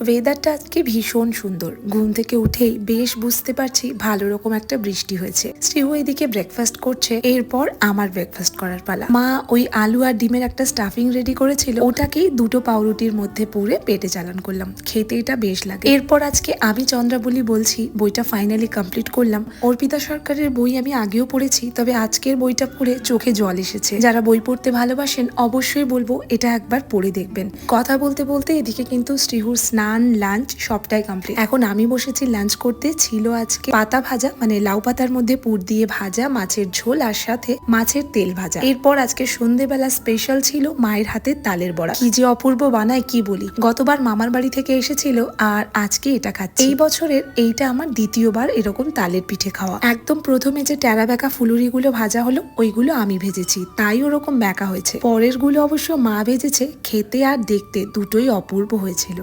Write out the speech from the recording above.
ওয়েদারটা আজকে ভীষণ সুন্দর। ঘুম থেকে উঠেই বেশ বুঝতে পারছি ভালো রকম একটা বৃষ্টি হয়েছে। শ্রীহু এদিকে ব্রেকফাস্ট করছে, এরপর আমার ব্রেকফাস্ট করার পালা। মা ওই আলু আর ডিমের একটা স্টাফিং রেডি করেছিল, ওটাকেই দুটো পাউরুটির মধ্যে পুরে পেটে চালান করলাম। খেতে এটা বেশ লাগে। এরপর আজকে আমি চন্দ্রাবলী বলছি, বইটা ফাইনালি কমপ্লিট করলাম। অর্পিতা সরকারের বই আমি আগেও পড়েছি, তবে আজকের বইটা পড়ে চোখে জল এসেছে। যারা বই পড়তে ভালোবাসেন, অবশ্যই বলব এটা একবার পড়ে দেখবেন। কথা বলতে বলতে এদিকে কিন্তু শ্রীহুর স্নান লাঞ্চ সবটাই কমপ্লিট এখন আমি বসেছি লাঞ্চ করতে। ছিল আজকে পাতা ভাজা মানে লাউ পাতার মধ্যে পুর দিয়ে ভাজা, মাছের ঝোল আর সাথে মাছের তেল ভাজা। এরপর আজকে সন্ধেবেলা স্পেশাল ছিল মায়ের হাতে তালের বড়া। কি যে অপূর্ব বানায়, কি বলি? গতবার মামার বাড়ি থেকে এসেছিল আর আজকে এটা খাচ্ছি। এই বছরের এইটা আমার দ্বিতীয়বার এরকম তালের পিঠে খাওয়া। একদম প্রথমে যে টেরা বেঁকা ফুলুরিগুলো ভাজা হলো, ওইগুলো আমি ভেজেছি। তাই ওরকম বেঁকা হয়েছে। পরেরগুলো অবশ্য মা ভেজেছে, খেতে আর দেখতে দুটোই অপূর্ব হয়েছিল।